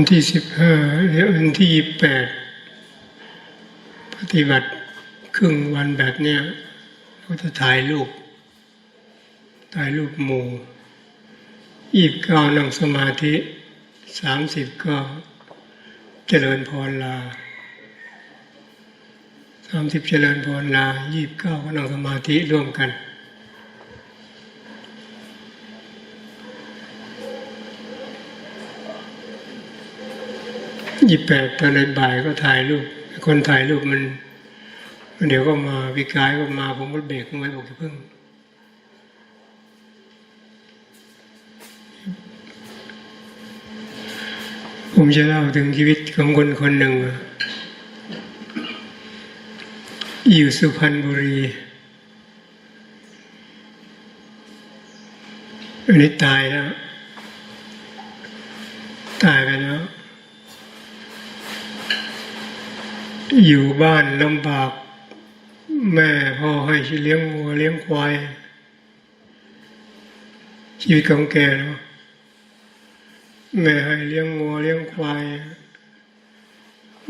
วันที่สิบห้าหรือวันที่ยี่แปดปฏิบัติครึ่งวันแบบเนี้ยเราจะถ่ายรูปถ่ายรูปหมู่ยี่สิบเก้านั่งสมาธิสามสิบก็เจริญพรลาสามสิบเจริญพรลายี่สิบเก้าก็นั่งสมาธิร่วมกัน ยี่แปดตอนบ่ายก็ถ่ายรูป คนถ่ายรูปมันเดี๋ยวก็มาวิกายก็มาผมก็เบรกไว้บอกอย่าเพิ่งผมจะเล่าถึงชีวิตของคนคนหนึ่งอยู่สุพรรณบุรี อันนี้ตายแล้ว ตายไปแล้ว อยู่บ้านลำบาก แม่พ่อให้เลี้ยงวัวเลี้ยงควายชีวิตของแกเนาะแม่ให้เลี้ยงวัวเลี้ยงควาย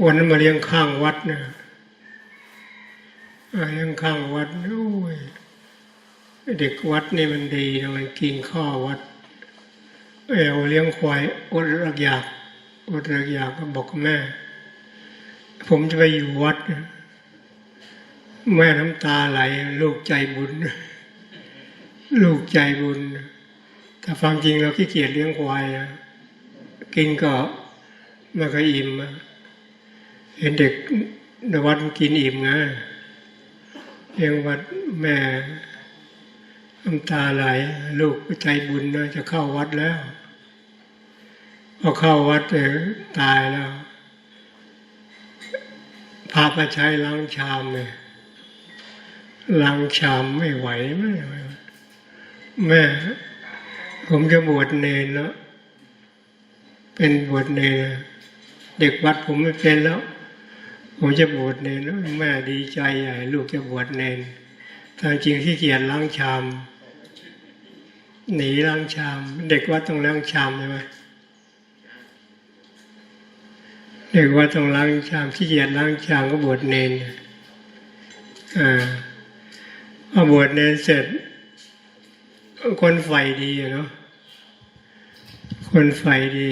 วันนั้นมาเลี้ยงข้างวัดนะอ่าเลี้ยงข้างวัดโอ้ยเด็กวัดนี่มันดีนะมันกินข้าววัดเอาเลี้ยงควายอดรักอยากอดรักอยากก็บอกแม่ ผมจะไปอยู่วัด แม่น้ำตาไหล ลูกใจบุญ ลูกใจบุญ แต่ความจริงเราขี้เกียจเลี้ยงควายนะกินก็ไมันก็อิ่มเห็นเด็กในวัดกินอิ่มไงเลี้ยงวัดแม่น้ำตาไหล ลูกใจบุญนะจะเข้าวัดแล้วพอเข้าวัดเออตายแล้ว พาไปใช้ล้างชามเลยล้างชามไม่ไหวไม่ไหวแม่ ผมจะบวชเนนแล้วเป็นบวชเนนเด็กวัดผมไม่เป็นแล้ว ผมจะบวชเนนแล้วแม่ดีใจใหญ่ลูกจะบวชเนนแต่จริงที่เกียจล้างชาม หนีล้างชาม เด็กวัดต้องล้างชามใช่ไหม เรียกว่าต้องล้างชามขี้เกียจล้างชามก็บวชเนนอ่าพอบวชเนนเสร็จ คนไฟดีอะเนาะคนไฟดี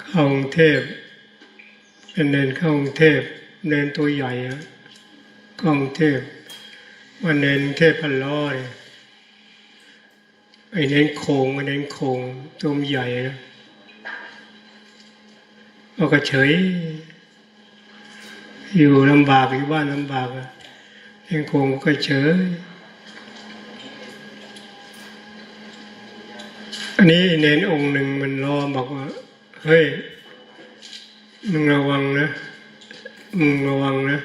เข้ากรุงเทพเป็นเนนเข้ากรุงเทพเนนตัวใหญ่อะเข้ากรุงเทพวันเนนเทพพันล้อเนี่ยไอเนนโคงไอเนนโคงตัวใหญ่นะ เราก็เฉย อยู่ลำบากอยู่บ้านลำบากอะยังคงก็เฉย อันนี้เน้นองค์หนึ่งมันรอบอกว่า เฮ้ย มึงระวังนะ มึงระวังนะ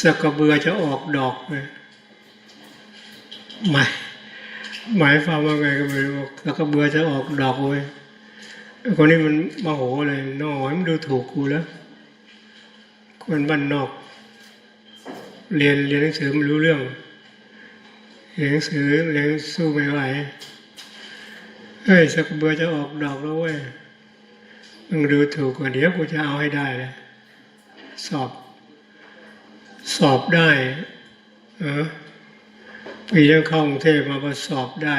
สกเบือจะออกดอกเลยหมายหมายความว่าไงก็ไม่รู้สกเบือจะออกดอกเว้ย คนนี้มันโมโหเลยน้อยมันดูถูกกูแล้วคนบ้านนอก เรียนเรียนหนังสือไม่รู้เรื่องเรียนหนังสือเรียนสู้ไม่ไหวเฮ้ยสักเบื่อจะออกดอกแล้วเว้ยมึงดูถูกกว่าเดี๋ยวกูจะเอาให้ได้เลยสอบ สอบได้ เออปีนั้นเข้ากรุงเทพมาก็สอบได้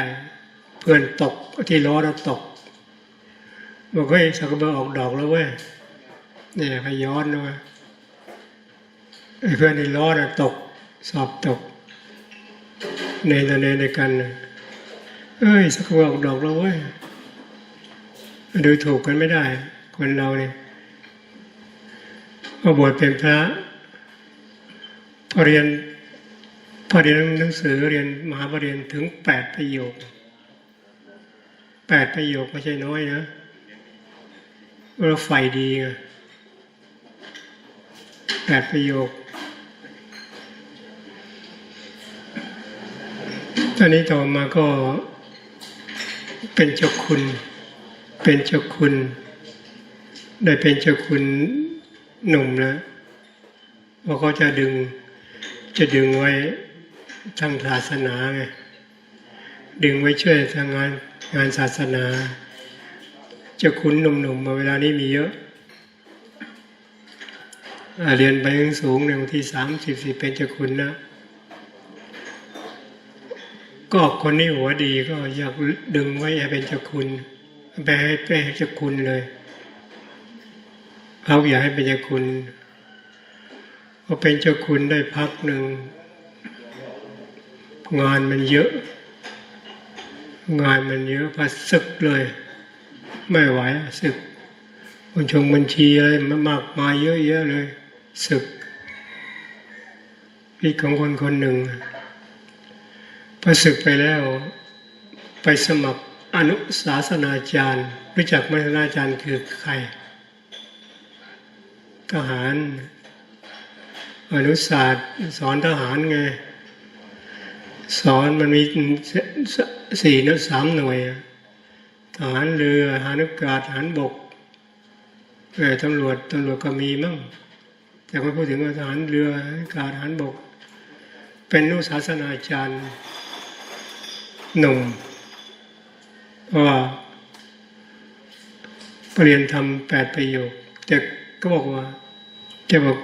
เพื่อนตกที่ล้อแล้วตก บอกเฮ้ยสักเบอร์ออกดอกแล้วเว้ยเนี่ยพย้อนด้วยไอ้เพื่อนในล้อน่ะตก สอบตก ในตะเนในกันเอ้ยสักเบอร์ออกดอกแล้วเว้ยดูถูกกันไม่ได้ คนเราเนี่ยพอบวชเป็นพระพอเรียนพอเรียนหนังสือเรียนมหาปรริญญาถึงแปดประโยคแปดประโยคไม่ใช่น้อยนะ เราไฟดีแปดประโยค ตอนนี้ต่อมาก็เป็นเจ้าคุณ เป็นเจ้าคุณ ได้เป็นเจ้าคุณหนุ่มแล้วเพราะเขาจะดึง จะดึงไว้ทางศาสนาไงดึงไว้ช่วยทางงานงานศาสนา จะคุณหนุ่มๆมาเวลานี้มีเยอะเรียนไปสูงในบางทีสามสิบสี่เป็นเจ้าคุณนะก็คนนี้หัวดีก็อยากดึงไว้เป็นเจ้าคุณไปให้ไปให้เจ้าคุณเลยเขาอยากให้เป็นเจ้าคุณพอเป็นเจ้าคุณได้พักหนึ่งงานมันเยอะ งานมันเยอะพอศึกเลย ไม่ไหวอะศึกบัญชงบัญชีอะไรมามากมายเยอะแยะเลยศึกพี่ของคนคนหนึ่งพอศึกไปแล้ว ไปสมัครอนุศาสนาจารย์ รู้จักไหมศาสนาจารย์คือใครทหารอนุศาสตร์สอนทหารไง สอนมันมีสี่นสามหน่วย ทหารเรือทหารอากาศทหารบกเออตำรวจตำรวจก็มีมั่ง แต่ไม่พูดถึงว่าทหารเรือทหารอากาศทหารบก เป็นนุศาสนาจารย์หนุ่มเพราะว่าเรียนทำแปดประโยคแต่ก็บอกว่าแกบอก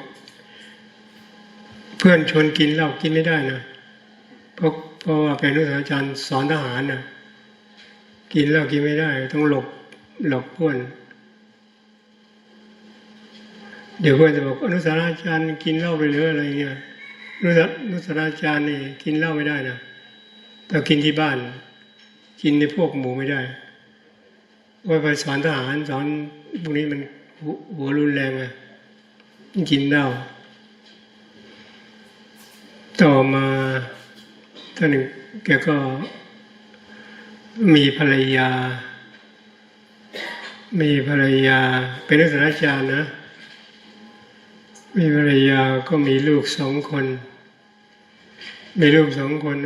เพื่อนชวนกินเหล้ากินไม่ได้นะเพราะเพราะว่าเป็นนุศาสนาจารย์สอนทหารนะ กินเหล้ากินไม่ได้ ต้องหลบหลบเพื่อนเดี๋ยวเพื่อนจะบอกอนุสาสนาจารย์กินเหล้าไปเลยอะไรเงี้ยอนุสาอนุสาสนาจารย์นี่กินเหล้าไม่ได้นะแต่กินที่บ้าน กินในพวกหมูไม่ได้ว่าไปสอนทหารสอนพวกนี้มันหัวหัวรุนแรงอะกินเหล้าต่อมาท่านหนึ่งแกก็ มีภรรยา มีภรรยา เป็นนักศึกษาจารย์นะ มีภรรยาก็มีลูกสองคน มีลูกสองคน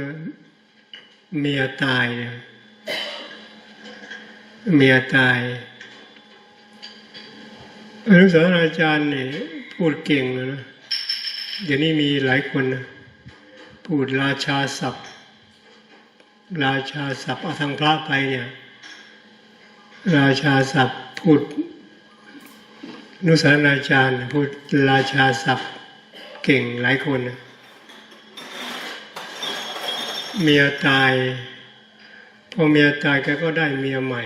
เมียตายเนี่ยเมียตายอนุสาวราจารย์เนี่ยพูดเก่งเลยนะ เดี๋ยวนี้มีหลายคนนะ พูดราชาศัพท์ ราชาศัพท์เอาทางพระไปเนี่ย ราชาศัพท์พูดนุสาราจารย์พูดราชาศัพท์เก่งหลายคนเมียตายพอเมียตายแกก็ได้เมียใหม่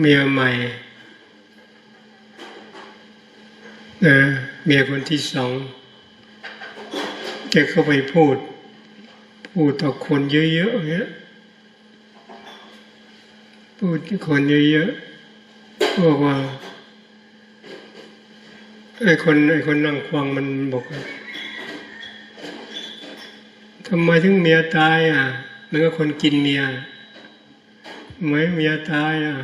เมียใหม่นะเมียคนที่สองแกก็ไปพูด พูดต่อคนเยอะๆอย่างเงี้ยพูดคนเยอะๆบอกว่าไอ้คนไอ้คนนั่งฟังมันบอกว่าทำไมถึงเมียตายอะมันก็คนกินเมียทำไมเมียตายอะ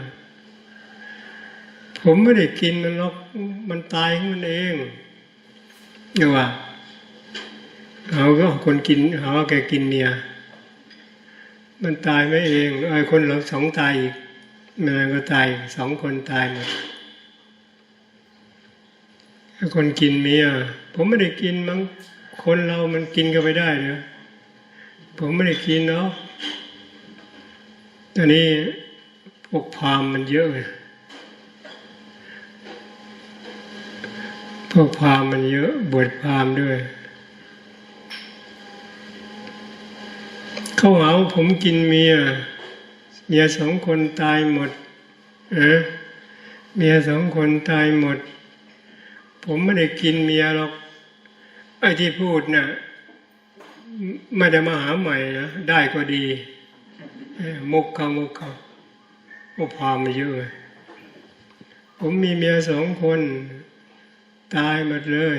ผมไม่ได้กินมันหรอกมันตายของมันเองเนี่ยว่า เขาก็คนกินเขาว่าแกกินเมีย มันตายไม่เองไอ้คนเราสองตายอีกมันก็ตายสองคนตายหมดไอ้คนกินเมีย ผมไม่ได้กินมั้งคนเรามันกินก็ไม่ได้เนอะผมไม่ได้กินเนาะตอนนี้พวกพามมันเยอะเลยพวกพามมันเยอะบวชพามด้วย เขาหาว่าผมกินเมีย เมียสองคนตายหมดเอะเมียสองคนตายหมด ผมไม่ได้กินเมียหรอกไอ้ที่พูดน่ะไม่ได้มาหาใหม่นะได้ก็ดีมุกเขามุกเขาก็พามาเยอะผมมีเมียสองคน ตายหมดเลย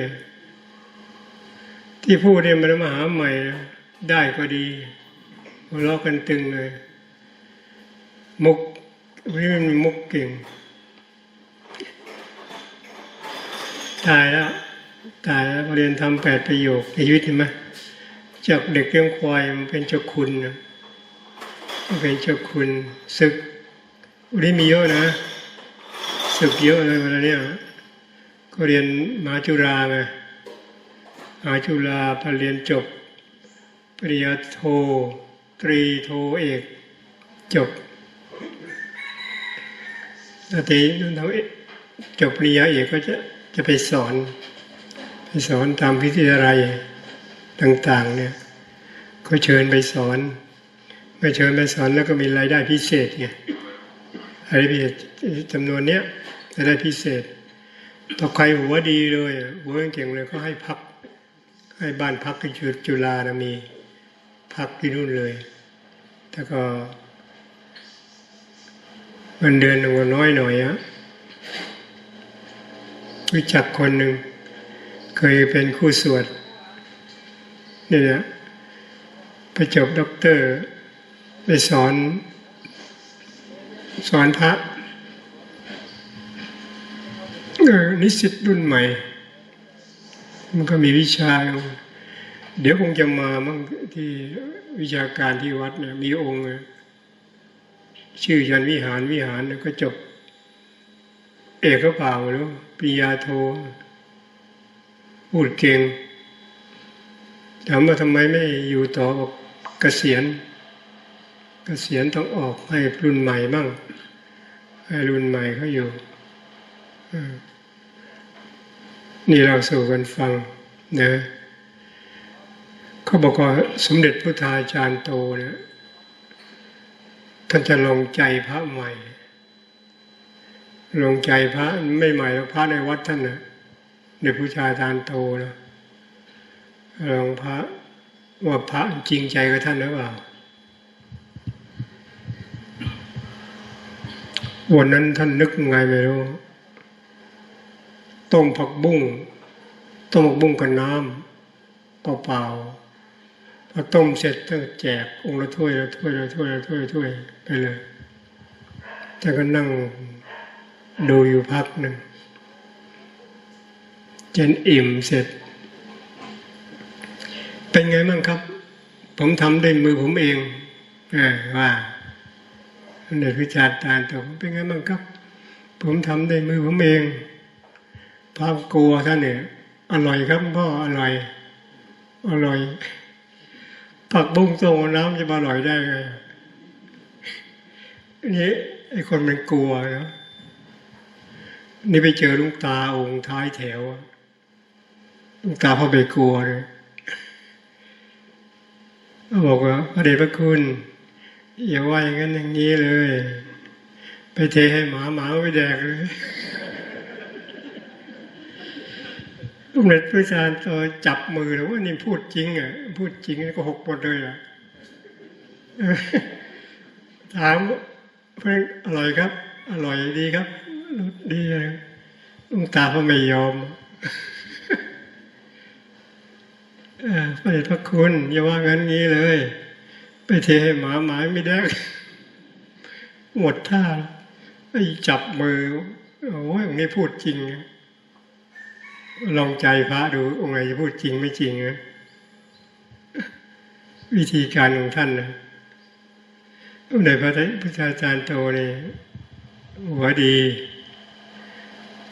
ที่พูดเนี่ยมันมาหาใหม่ ได้ก็ดี หัวเราะกันตึงเลย มุกวันนี้มันมีมุกเก่ง ตายแล้ว ตายแล้วเรียนทำแปดประโยคในชีวิตเห็นไหมจากเด็กเลี้ยงควายมันเป็นเจ้าคุณนะมันเป็นเจ้าคุณศึกวันนี้มีเยอะนะศึกเยอะเลยวันนี้ยก็เรียนมหาจุฬาไงมหาจุฬาพอเรียนจบปริญญาโท ตรีโทเอกจบนาทีนั้นเขาจบปริญญาเอกก็จะจะไปสอน ไปสอนตามพิทยาลัยต่าง ๆ เนี่ย ก็เชิญไปสอนเมื่อเชิญไปสอนแล้วก็มีรายได้พิเศษไงรายได้พิเศษจำนวนเนี้ยรายได้พิเศษต่อใครหัวดีเลยหัวเก่งเลยก็ให้พัก ให้บ้านพักที่จุจุฬานะมี พักที่นู่นเลย แต่ก็เงินเดือนมันก็น้อยหน่อยอะรู้จักคนหนึ่งเคยเป็นคู่สวดนี่นะไปจบด็อกเตอร์ไปสอน สอนพระเออนิสิตรุ่นใหม่ มันก็มีวิชา เดี๋ยวคงจะมามั่งที่วิชาการที่วัดเนี่ยมีองค์ชื่อยันวิหารวิหารเนี่ยก็จบ เอกก็เปล่าหรือปริญญาโทพูดเก่งถามว่าทำไมไม่อยู่ต่อบอกเกษียณเกษียณต้องออกให้รุ่นใหม่บ้างให้รุ่นใหม่เขาอยู่นี่เราสู่กันฟังนะ เขาบอกว่าสมเด็จพระทาจารย์โตเนี่ยท่านจะลงใจพระใหม่ ลงใจพระไม่ใหม่แล้วพระในวัดท่านนะในผู้ชาทานโตนะลองพระว่าพระจริงใจกับท่านหรือเปล่า วันนั้นท่านนึกไงไม่รู้ ต้มผักบุ้งต้มผักบุ้งกับน้ำเปล่าๆ พอต้มเสร็จก็แจกองค์ละถ้วยละถ้วยละถ้วยละถ้วยถ้วยไปเลยท่านก็นั่งดูอยู่พักหนึ่งจนอิ่มเสร็จ เป็นไงบ้างครับ ผมทำด้วยมือผมเองเออว่าเด็กวิจารณ์ตาตกเป็นไงบ้างครับ ผมทำด้วยมือผมเองพระกลัวท่านเนี่ยอร่อยครับพ่ออร่อย อร่อย ผักบุ้งโตน้ำจะมาอร่อยได้ไงนี่ไอ้คนมันกลัวเนาะนี่ไปเจอลุงตาองค์ท้ายแถวลุงตาพ่อไปกลัวเลยเขาบอกว่าพระเดชพระคุณ อย่าว่าอย่างนั้นอย่างนี้เลย ไปเทให้หมาหมาไม่แดกเลย ลุงเด็จพระอาจารย์จับมือแล้วว่านี่พูดจริงอะพูดจริงก็หกหมดเลยอะถามเพื่อนอร่อยครับ อร่อยดีครับดีเลยลุงตาเขาไม่ยอมอ่อพระเดชพระคุณ อย่าว่างั้นงี้เลย ไปเทให้หมาหมาไม่ได้ หมดท่าไอ้จับมือ โอ้ยองนี้พูดจริงนะ ลองใจพระดูองค์ไหนจะพูดจริงไม่จริงนะวิธีการของท่านนะในพระพุทธาจารย์โตเนี่หัวดี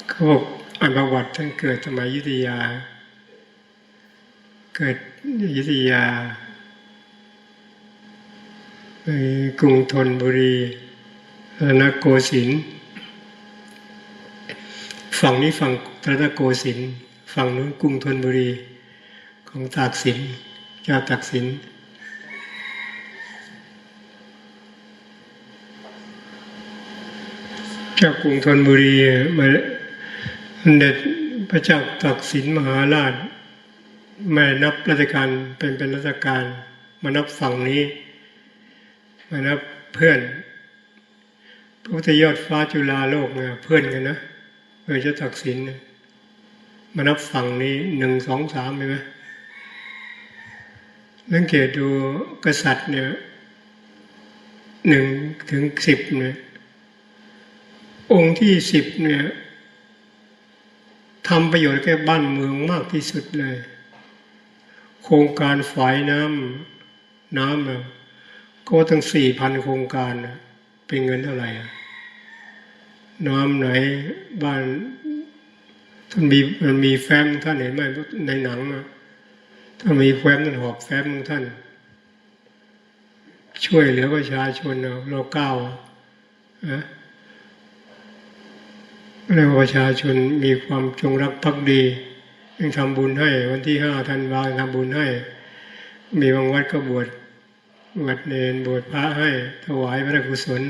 เขาบอกอันประวัติท่านเกิดสมัยยุธยา เกิดยุธยาในกรุงธนบุรีรนโกสินฝั่งนี้ฝั่ง รัตนโกสินทร์ฝั่งนู้นกรุงธนบุรี ของตากสินเจ้าตากสินเจ้ากรุงธนบุรีมาเด็จพระเจ้าตากสินมหาราชไม่นับราชการเป็นเป็นราชการ มานับฝั่งนี้ มานับเพื่อนพระพุทธยอดฟ้าจุฬาโลกเนี่ยเพื่อนกันนะเพื่อนเจ้าตักสินเนี่ย มานับฝั่งนี้หนึ่งสองสามเห็นไหมสังเกตดูกษัตริย์เนี่ยหนึ่งถึงสิบเนี่ยองค์ที่สิบเนี่ยทำประโยชน์แก่บ้านเมืองมากที่สุดเลย โครงการฝายน้ำน้ำน่ะก็ตั้งสี่พันโครงการนะเป็นเงินเท่าไหร่อะน้ำไหนบ้าน ท่านมีมันมีแฟ้มท่านเห็นไหมในหนังนะถ้ามีแฟ้มท่านหอบแฟ้มของท่าน ช่วยเหลือประชาชนเราเราก้าวนะเรียกว่าประชาชนมีความจงรักภักดียังทำบุญให้ วันที่ห้าธันวาทำบุญให้ มีบางวัดก็บวชบวชเนนบวชพระให้ถวายพระกุศล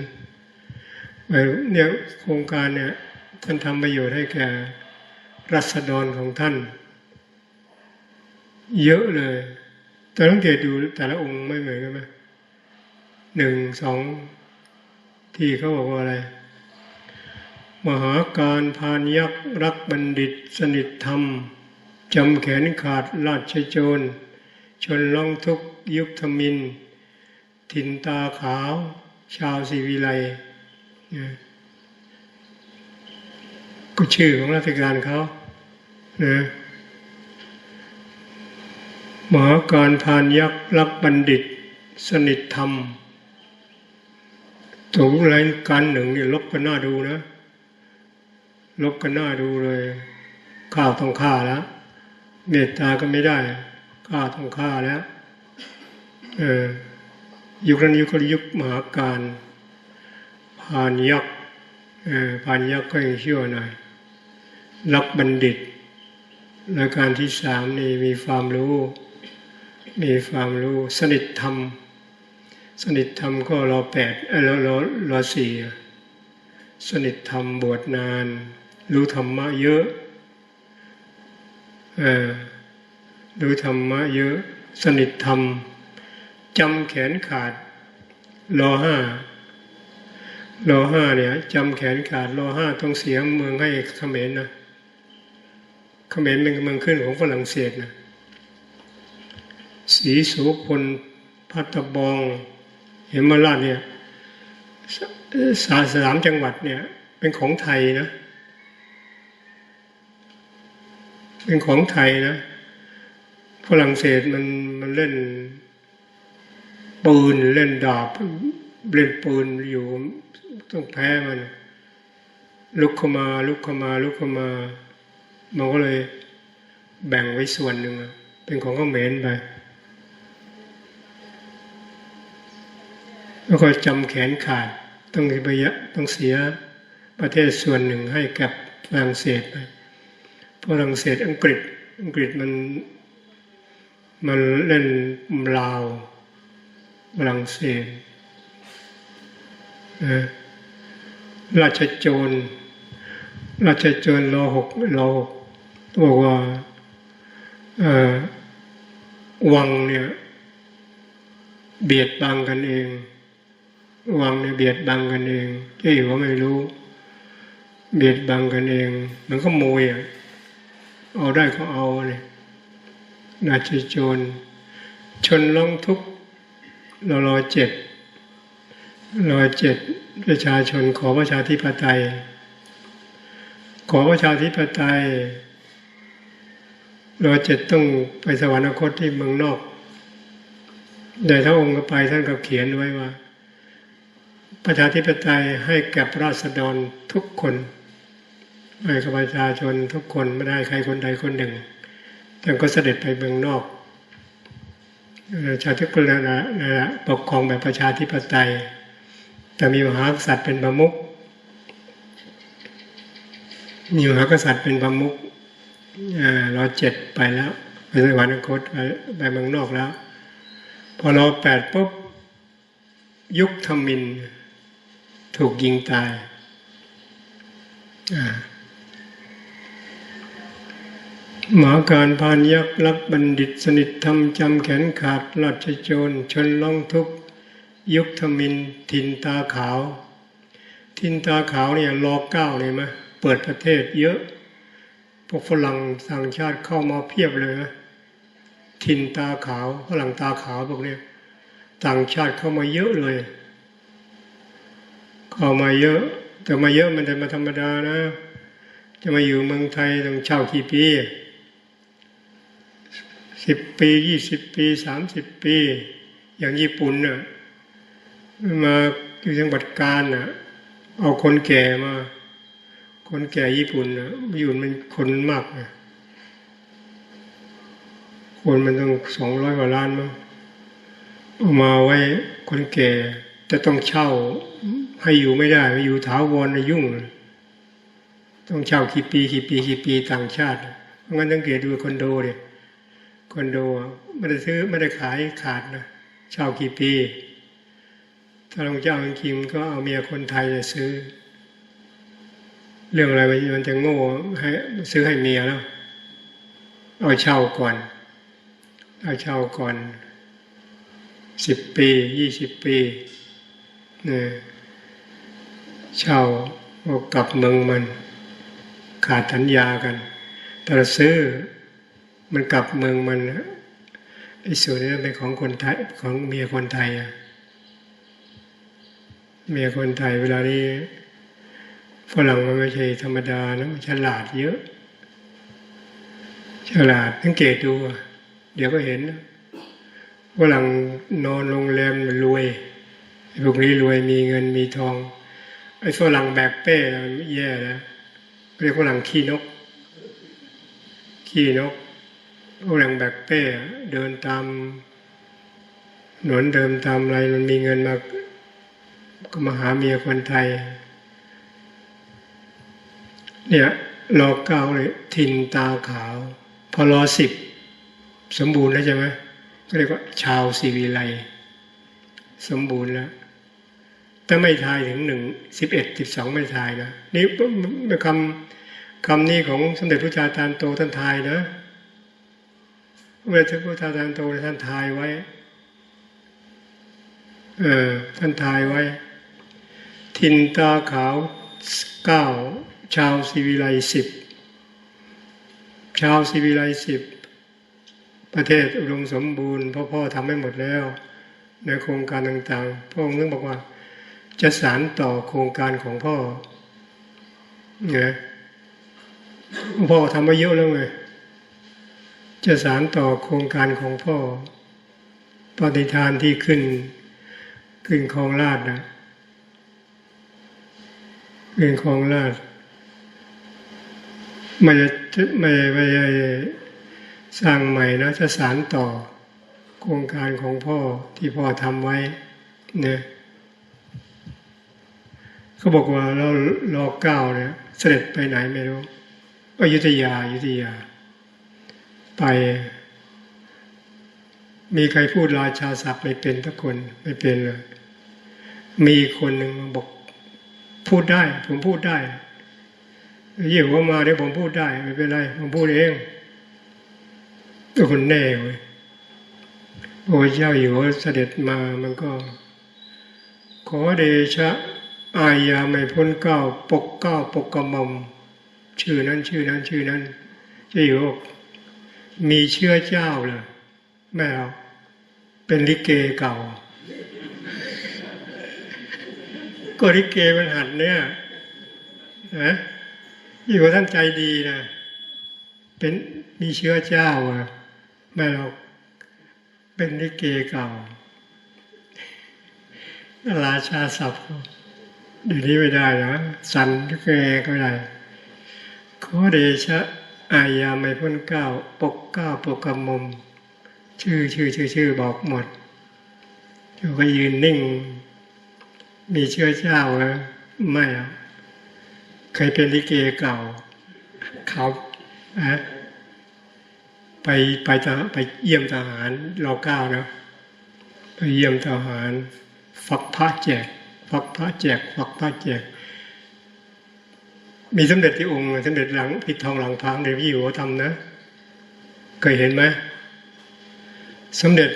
เนี่ยโครงการเนี่ยท่านทำประโยชน์ให้แก่ รัษฎรของท่าน เยอะเลย แต่ต้องเกตดูแต่ละองค์ไม่เหมือนกันไหมหนึ่งสองที่เขาบอกว่าอะไร มหาการพานยักษ์รักบัณฑิตสนิทธรรมจำแขนขาดราชโจร ชนล่องทุกยุคธมิน ทินตาขาว ชาวศรีวิไลเนี่ย ก็ชื่อของราชการเขานะมหาการพานยักษ์รักบัณฑิต สนิทธรรมถูกรายการหนึ่งนี่ลบกันหน้าดูนะ ลบกันหน้าดูเลยข้าวต้องฆ่าแล้วเมตตาก็ไม่ได้ข้าต้องฆ่าแล้วเออยุคนั้นยุคยุคมหาการพานยักษ์เออพานยักษ์ก็ยังเชื่อหน่อย รักบัณฑิตรายการที่สามนี่มีความรู้ มีความรู้สนิทธรรม สนิทธรรมก็รอแปดเออรอรอรอสี่สนิทธรรมบวชนาน รู้ธรรมะเยอะเออรู้ธรรมะเยอะ สนิทธรรมจำแขนขาดรอห้ารอห้าเนี่ยจำแขนขาดรอห้าต้องเสียเมืองให้เขมรนะ ขมรเป็นเมืองขึ้นของฝรั่งเศสนะสีโสุพลพัตบอง เห็นมาราชเนี่ยสสาสามจังหวัดเนี่ย เป็นของไทยนะ เป็นของไทยนะฝรั่งเศสมันมันเล่นปืนเล่นดาบเล่นปืนอยู่ต้องแพ้มัน ลุกเข้ามาลุกเข้ามาลุกเข้ามา มันก็เลยแบ่งไว้ส่วนหนึ่งเป็นของเขมรไปแล้วก็จำแขนขาดต้องไปยะต้องเสียประเทศส่วนหนึ่งให้กับฝรั่งเศสไปฝรั่งเศสอังกฤษอังกฤษมันมันเล่นลาวฝรั่งเศสราชโจรราชโจรรอหกรอหก บอกว่าวังเนี่ย เบียดบังกันเอง วังเนี่ยเบียดบังกันเองเจ้าอยู่ว่าไม่รู้ เบียดบังกันเอง มันก็โมยอะเอาได้ก็เอาเนี่ยนาชโจร ชนร้องทุกรอรอเจ็ดรอเจ็ดประชาชนขอประชาธิปไตย ขอประชาธิปไตย เรอเจ็ดต้องไปสวรรคตที่เมืองนอกแต่ถ้าองค์ก็ไปท่านก็เขียนไว้ว่า ประชาธิปไตยให้แก่ราษฎรทุกคนให้กับประชาชนทุกคนไม่ได้ใครคนใดคนหนึ่งท่านก็เสด็จไปเมืองนอกชาติกุลนะนะปกครองแบบประชาธิปไตย แต่มีมหากษัตริย์เป็นประมุขมีมหากษัตริย์เป็นประมุข อ่ารอเจ็ดไปแล้วไปสวรรคตไปไปเมืองนอกแล้ว พอรอแปดปุ๊บยุคธมิน ถูกยิงตายหมาการพานยักษ์รักบัณฑิตสนิทธรรมจำแขนขาดราชโจรชนล่องทุกยุคธมิน ทินตาขาว ทินตาขาวเนี่ยรอเก้าเลยไหมเปิดประเทศเยอะ พวกฝรั่งต่างชาติเข้ามาเพียบเลยทินตาขาวฝรั่งตาขาวพวกนี้ต่างชาติเข้ามาเยอะเลย เข้ามาเยอะ แต่มาเยอะมันจะมาธรรมดานะ จะมาอยู่เมืองไทยต้องเช่ากี่ปีสิบปียี่สิบปีสามสิบปี อย่างญี่ปุ่นน่ะมาอยู่จังหวัดกาญน่ะ เอาคนแก่มา คนแก่ญี่ปุ่นน่ะอยู่มันคนมันมากนะคนมันต้องสองร้อยกว่าล้านมั้งเอามาไว้คนแก่จะต้องเช่าให้อยู่ไม่ได้อยู่ถาวรนะยุ่ง ต้องเช่ากี่ปีกี่ปีกี่ปีต่างชาติเพราะงั้นสังเกตดูคอนโดเนี่ยคอนโดไม่ได้ซื้อไม่ได้ขายขาดนะเช่ากี่ปี ถ้าลงเจ้าจริงๆก็เอาเมียคนไทยจะซื้อ เรื่องอะไรมันจะโง่ให้ซื้อให้เมียแล้ว เอาเช่าก่อน เอาเช่าก่อนสิบปียี่สิบปีเนี่ยเช่าก็กลับเมืองมัน ขาดสัญญากัน แต่เราซื้อมันกลับเมืองมันไอ้ส่วนนี้เป็นของคนไทยของเมียคนไทยอะเมียคนไทยเวลานี้ ฝรั่งมันไม่ใช่ธรรมดานะมันฉลาดเยอะ ฉลาดสังเกตดู เดี๋ยวก็เห็นฝรั่งนอนโรงแรมรวยพวกนี้รวยมีเงินมีทองไอ้ฝรั่งแบกเป้แย่แล้วเรียกฝรั่งขี้นก ขี้นกฝรั่งแบกเป้เดินตามหนนเดิมตามอะไรมันมีเงินมาก็มาหาเมียคนไทย เนี่ยรอเก้าเลยทินตาขาว พอรอสิบสมบูรณ์แล้วใช่ไหมก็เรียกว่า ชาวสีวิไลสมบูรณ์แล้วถ้าไม่ทายถึงหนึ่งสิบเอ็ดสิบสองไม่ทายนะนี่เป็นคำคำนี้ของสมเด็จพระจาตานโตท่านทายนะเวลาพระจาตานโตท่านทายไว้ เออท่านทายไว้ ทินตาขาวเก้า ชาวสีวิไลสิบชาวสีวิไลสิบประเทศอุดมสมบูรณ์พ่อพ่อทำให้หมดแล้ว ในโครงการต่างๆพระองค์นึกบอกว่า จะสารต่อโครงการของพ่อไงพ่อทำมาเยอะแล้วไงจะสารต่อโครงการของพ่อปฏิทานที่ขึ้น ขึ้นคลองลาดนะขึ้นคลองลาด ไม่จะไม่ไม่ไม่สร้างใหม่นะจะสารต่อโครงการของพ่อที่พ่อทำไว้เนี่ยเขาบอกว่าเรารอเก้าเนี่ยเสด็จไปไหนไม่รู้อยุธยาอยุธยา ไป มีใครพูดราชาศัพท์ไม่เป็นทุกคนไม่เป็นเลย มีคนหนึ่งบอกพูดได้ ผมพูดได้ ยี่หัวมาเดี๋ยวผมพูดได้ไม่เป็นไร ผมพูดเองทุกคนแน่เว้ยพระเจ้าอยู่เสด็จมามันก็ ขอเดชะ อายาไม่พ้นเก้า ปกเก้าปกกระหมอมชื่อนั้น ชื่อนั้น ชื่อนั้นจะอยู่บอกมีเชื้อเจ้าเลยไม่เอาเป็นลิเกเก่า ก็ลิเกมันหัดเนี่ยนะ อยู่กับท่านใจดีนะเป็นมีเชื้อเจ้าอะไม่เอาเป็นลิเกเก่า ราชาศัพท์เดี๋ยวนี้ไม่ได้นะสันก็แกก็ไม่ได้ขอเดชะอายาไม่พ้นเก้า ปกเก้าปกกำมม ชื่อชื่อชื่อชื่อบอกหมด อยู่ก็ยืนนิ่ง มีเชื้อเจ้านะไม่เอา เคยเป็นลิเกเก่าเขาไปไปไปเยี่ยมทหารรอเก้านะไปเยี่ยมทหาร ฟักพระแจก ฟักพระแจก ฟักพระแจก มีสมเด็จที่องค์สมเด็จหลังพิดทองหลังพางเดวิโอทำนะ เคยเห็นไหมสมเด็จ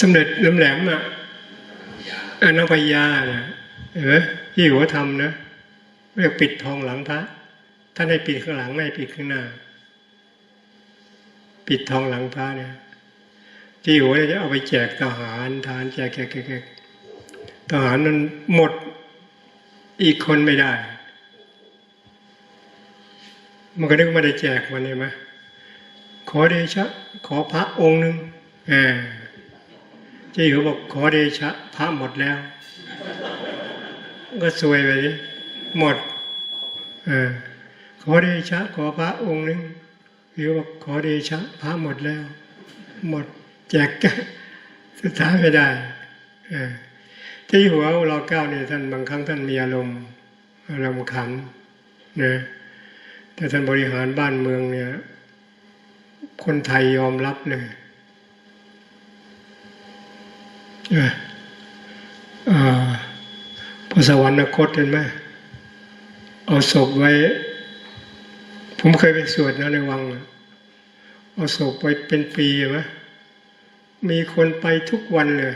สมเด็จแหลมๆอะ อนาพยาน่ะเห็นไหมที่หัวทำนะเรียกปิดทองหลังพระท่านให้ปิดข้างหลังไม่ให้ปิดข้างหน้า ปิดทองหลังพระเนี่ย ที่หัวจะเอาไปแจกทหารทหารแจกแจกแจกแจกทหารนั้นหมดอีกคนไม่ได้ มันก็นึกไม่ได้แจกมันเลยไหมขอเดชะ ขอพระองค์หนึ่งอ่า เจ้าอยู่บอกขอเดชะพระหมดแล้ว ก็สวยไปหมดอขอเดชะ ขอพระองค์หนึ่งหรือบอกขอเดชะพระหมดแล้ว หมดแจกกสุดท้ายไม่ได้อ่าที่หัวเรอเก้าเนี่ยท่านบางครั้งท่านมีอารมณ์อารมณ์ขันนะแต่ท่านบริหารบ้านเมืองเนี่ย คนไทยยอมรับเลยอะอ่า พระสวรรคตเห็นไหมเอาศพไว้ ผมเคยไปสวดนะในวัง เอาศพไว้เป็นปีไหมมีคนไปทุกวันเลย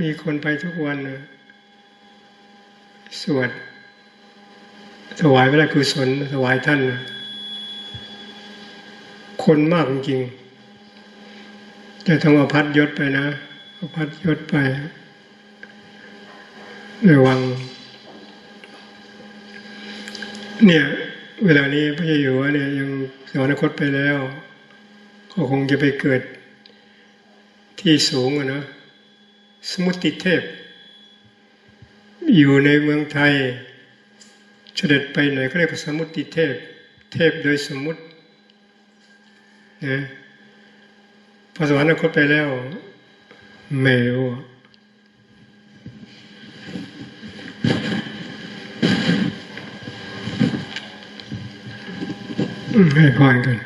มีคนไปทุกวันเลยสวดถวายพระรากุศลถวายท่าน คนมากจริง แต่ต้องเอาพัดยศไปนะเอาพัดยศไปในวัง เนี่ย เวลานี้พระเจ้าอยู่วเนี่ยยังสวรรคตไปแล้ว ก็คงจะไปเกิดที่สูงอะนะสมุติเทพ อยู่ในเมืองไทยเสด็จไปไหนก็เรียกว่าสมุติเทพ เทพโดยสมมุตินะ พอสวรรคตไปแล้ว ไม่รู้ให้พรกัน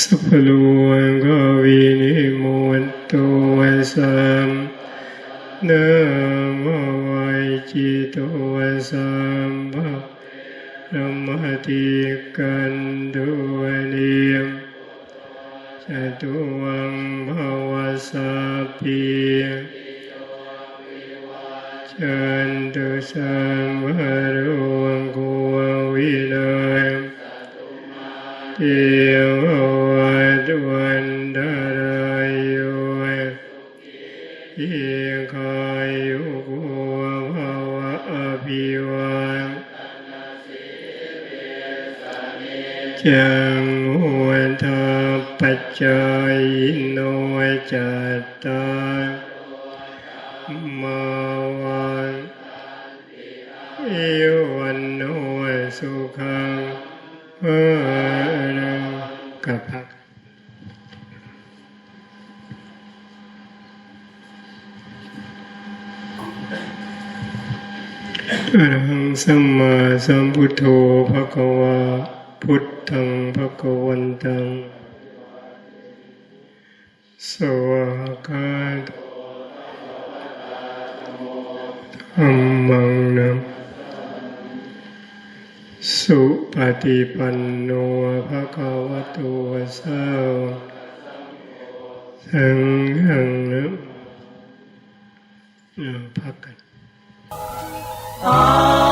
สัพพโลกวินิมนตุสัมเนมวัยจิตวสัมภะธรรมติกันตุ ตุวังภวสัพพิจันตุสัมภะรุงกุวินัยเทววั จายโนจัตตามาวันเอวันโนสุขังเออกับพักอรหังสัมมาสัมพุทโธภะคะวาพุทธังภะคะวันตัง สวากาตธัมมังนัมสุปฏิปันโนภะคะวะโตสาวสังฆังนะเอาพักกันอ